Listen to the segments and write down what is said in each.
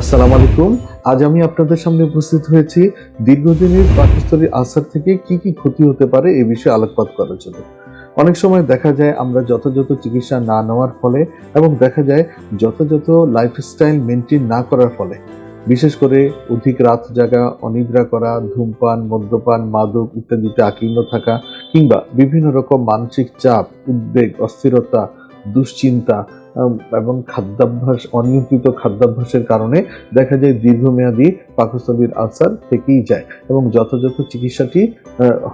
আসসালামু আলাইকুম। আজ আমি আপনাদের সামনে উপস্থিত হয়েছি দীর্ঘদিনের পাকিস্তানি আলসার থেকে কি কি ক্ষতি হতে পারে এই বিষয়ে আলোকপাত করার জন্য। অনেক সময় দেখা যায় আমরা যথাযথ চিকিৎসা না নেওয়ার ফলে এবং দেখা যায় যথাযথ লাইফস্টাইল মেনটেন না করার ফলে। বিশেষ করে অধিক রাত জাগা, অনিদ্রা করা, ধূমপান, মদ্যপান, মাদক ইত্যাদিতে আকীর্ণ থাকা কিংবা বিভিন্ন রকম মানসিক চাপ, উদ্বেগ, অস্থিরতা, দুশ্চিন্তা এবং খাদ্যাভ্যাস অনিয়ন্ত্রিত খাদ্যাভ্যাসের কারণে দেখা যায় দীর্ঘমেয়াদী পাকস্থলীর আলসার থেকেই যায় এবং যথাযথ চিকিৎসাটি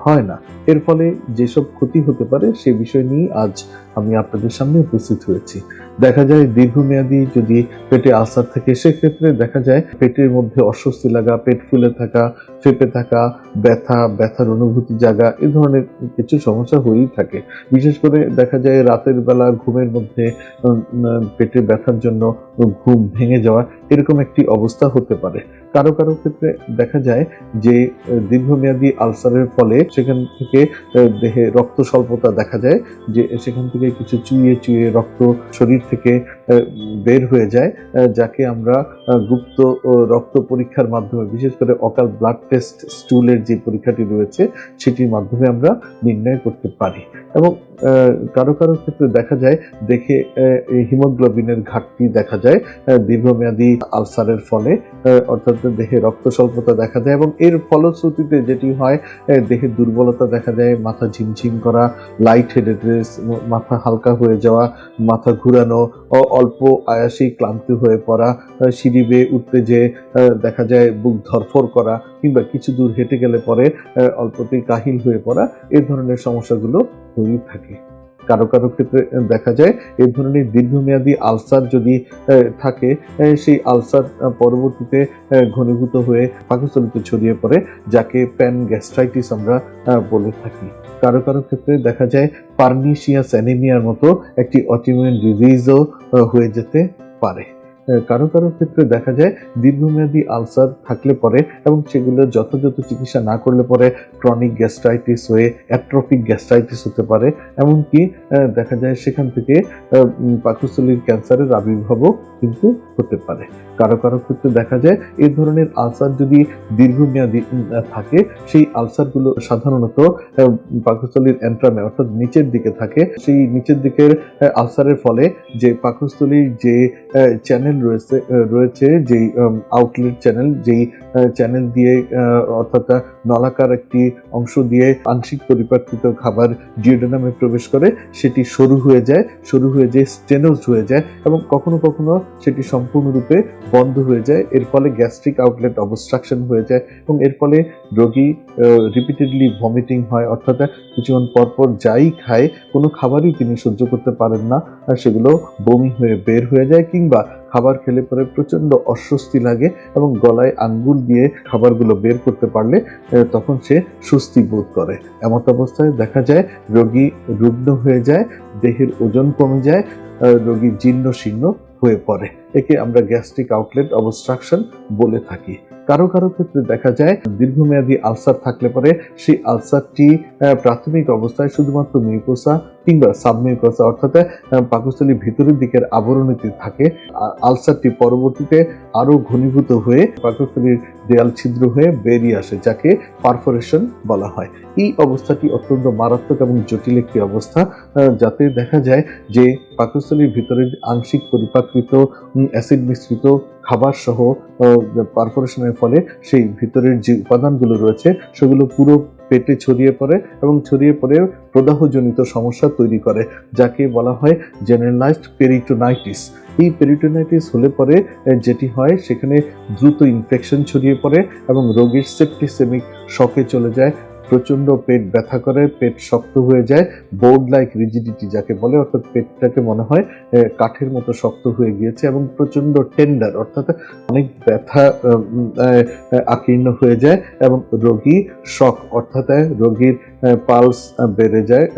হয় না। এর ফলে যেসব ক্ষতি হতে পারে সে বিষয় নিয়ে আজ আমি আপনাদের সামনে উপস্থিত হয়েছি। দেখা যায় দীর্ঘমেয়াদী যদি পেটে আলসার থাকে, সেক্ষেত্রে দেখা যায় পেটের মধ্যে অস্বস্তি লাগা, পেট ফুলে থাকা, ফেপে থাকা, ব্যথা, ব্যথার অনুভূতি জাগা, এ ধরনের কিছু সমস্যা হয়েই থাকে। বিশেষ করে দেখা যায় রাতের বেলা ঘুমের মধ্যে পেটে ব্যথার জন্য ঘুম ভেঙে যাওয়া এরকম একটি অবস্থা হতে পারে। কারও কারও ক্ষেত্রে দেখা যায় যে দীর্ঘমেয়াদী আলসারের ফলে সেখান থেকে দেহে রক্ত স্বল্পতা দেখা যায়, যে, সেখান থেকে কিছু চুইয়ে চুইয়ে রক্ত শরীর থেকে বের হয়ে যায় যাকে আমরা গুপ্ত রক্ত পরীক্ষার মাধ্যমে, বিশেষ করে অকাল ব্লাড টেস্ট স্টুলের যে পরীক্ষাটি রয়েছে, সেটির মাধ্যমে আমরা নির্ণয় করতে পারি। এবং কারও কারও ক্ষেত্রে দেখা যায় দেখে হিমোগ্লোবিনের ঘাটতি দেখা যায় দীর্ঘমেয়াদী আলসারের ফলে। অর্থাৎ দেহে রক্ত স্বল্পতা দেখা যায় এবং এর ফলশ্রুতিতে যেটি হয় আহ, দেহে দুর্বলতা দেখা যায় মাথা ঝিমঝিম করা লাইট হেডেডনেস মাথা হালকা হয়ে যাওয়া মাথা ঘুরানো অল্প আয়াসী ক্লান্তি হয়ে পড়া সিঁড়ি বেয়ে উঠতে আহ, দেখা যায় বুক ধরফর করা কিংবা কিছু দূর হেঁটে গেলে পরে অল্পতেই কাহিল হয়ে পড়া এই ধরনের সমস্যাগুলো হয়েই থাকে। কারও কারও ক্ষেত্রে দেখা যায় এ ধরনের দীর্ঘমেয়াদী আলসার যদি থাকে সেই আলসার পরবর্তীতে ঘনীভূত হয়ে পাকস্থলিতে ছড়িয়ে পড়ে, যাকে প্যান গ্যাস্ট্রাইটিস আমরা বলে থাকি। কারও কারও ক্ষেত্রে দেখা যায় পার্নিশিয়াস অ্যানিমিয়ার মতো একটি অটিমিউন ডিজিজও হয়ে যেতে পারে। কারও কারও ক্ষেত্রে দেখা যায় দীর্ঘমেয়াদী আলসার থাকলে পরে এবং সেগুলো যথাযথ চিকিৎসা না করলে পরে ক্রনিক গ্যাস্ট্রাইটিস হয়ে অ্যাট্রোপিক গ্যাস্ট্রাইটিস হতে পারে। এমনকি দেখা যায় সেখান থেকে পাকস্থলীর ক্যান্সারের আবির্ভাবও কিন্তু হতে পারে। কারও কারও ক্ষেত্রে দেখা যায় এই ধরনের আলসার যদি দীর্ঘমেয়াদী থাকে, সেই আলসারগুলো সাধারণত পাকস্থলীর এন্ট্রামে অর্থাৎ নিচের দিকে থাকে, সেই নিচের দিকের আলসারের ফলে যে পাকস্থলীর যে চ্যানেল রয়েছে রয়েছে যেই আউটলেট চ্যানেল যেই চ্যানেল দিয়ে অর্থাৎ নলাকার একটি অংশ দিয়ে আংশিক পরিবর্তিত খাবার ডিওডেনামে প্রবেশ করে, সেটি সরু হয়ে যায়, সরু হয়ে যায় স্টেনোজ হয়ে যায় এবং কখনো কখনো সেটি সম্পূর্ণরূপে বন্ধ হয়ে যায়। এর ফলে গ্যাস্ট্রিক আউটলেট অবস্ট্রাকশন হয়ে যায় এবং এর ফলে রোগী রিপিটেডলি ভমিটিং হয়, অর্থাৎ কিছুক্ষণ পরপর যাই খায়, কোনো খাবারই তিনি সহ্য করতে পারেন না, আর সেগুলো বমি হয়ে বের হয়ে যায় কিংবা খাবার খেলে পরে প্রচণ্ড অস্বস্তি লাগে এবং গলায় আঙ্গুল দিয়ে খাবারগুলো বের করতে পারলে তখন সে স্বস্তি বোধ করে। এমত অবস্থায় দেখা যায়, রোগী রুগ্ন হয়ে যায়, দেহের ওজন কমে যায় রোগী জীর্ণ শীর্ণ হয়ে পড়ে। একে আমরা গ্যাস্ট্রিক আউটলেট অবস্ট্রাকশন বলে থাকি। কারও কারও ক্ষেত্রে দেখা যায় দীর্ঘমেয়াদী আলসার থাকলে পরে সেই আলসারটি প্রাথমিক অবস্থায় শুধুমাত্র মিউকোসা কিংবা সাবমিউকোসা অর্থাৎ আহ, পাকস্থলীর ভিতরের দিকের আবরণীতে থাকে। আলসারটি পরবর্তীতে আরও ঘনীভূত হয়ে পাকস্থলীর দেয়াল ছিদ্র হয়ে বেরিয়ে আসে যাকে পারফোরেশন বলা হয়। এই অবস্থাটি অত্যন্ত মারাত্মক এবং জটিল একটি অবস্থা যাতে দেখা যায় যে পাকস্থলীর ভিতরে আংশিক পরিপাকৃত অ্যাসিড মিশ্রিত খাবার সহ পারফোরেশনের ফলে সেই ভিতরের যে উপাদানগুলো রয়েছে, সেগুলো পুরো পেটে ছড়িয়ে পড়ে এবং ছড়িয়ে পড়ে প্রদাহজনিত সমস্যা তৈরি করে, যাকে বলা হয় জেনারেলাইজড পেরিটোনাইটিস এই পেরিটোনাইটিস হলে পরে যেটি হয়, সেখানে দ্রুত ইনফেকশন ছড়িয়ে পড়ে এবং রোগীর সেপ্টিসেমিক শকে চলে যায় প্রচণ্ড পেট ব্যথা করে, পেট শক্ত হয়ে যায় বোর্ড লাইক রিজিডিটি যাকে বলে, অর্থাৎ পেটটাকে মনে হয় কাঠের মতো শক্ত হয়ে গিয়েছে এবং প্রচণ্ড টেন্ডার অর্থাৎ অনেক ব্যথা আকীর্ণ হয়ে যায় এবং রোগী শক অর্থাৎ রোগীর পালস বেড়ে যায়।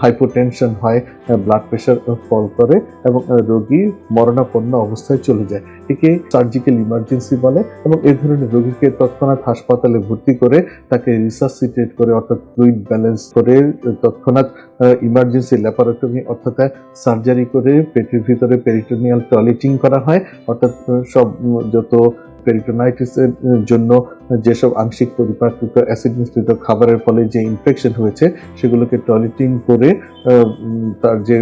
হাইপোটেনশন হয় ব্লাড প্রেশার ফল করে এবং রোগী মরণাপন্ন অবস্থায় চলে যায়। একে সার্জিক্যাল ইমার্জেন্সি বলে এবং এই ধরনের রোগীকে তৎক্ষণাৎ হাসপাতালে ভর্তি করে তাকে রিসাসিটেট করে অর্থাৎ ফ্লুইড ব্যালেন্স করে তৎক্ষণাৎ ইমার্জেন্সি ল্যাপারেটমি অর্থাৎ সার্জারি করে পেটের ভিতরে পেরিটোনিয়াল টয়লেটিং করা হয়। অর্থাৎ সব যত পেরিটোনাইটিসের জন্য যেসব আংশিক পরিপাকৃত অ্যাসিড মিশ্রিত খাবারের ফলে যে ইনফেকশন হয়েছে, সেগুলোকে টয়লেটিং করে তার যে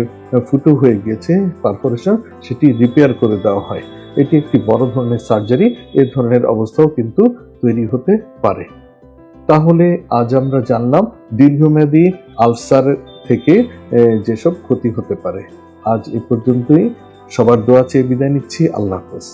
ফুটো হয়ে গিয়েছে সেটি রিপেয়ার করে দেওয়া হয়। এটি একটি বড় ধরনের সার্জারি এ ধরনের অবস্থাও কিন্তু তৈরি হতে পারে। তাহলে আজ আমরা জানলাম দীর্ঘমেয়াদী আলসার থেকে যেসব ক্ষতি হতে পারে। আজ এ পর্যন্তই। সবার দোয়া চেয়ে বিদায় নিচ্ছি। আল্লাহ হাফেজ।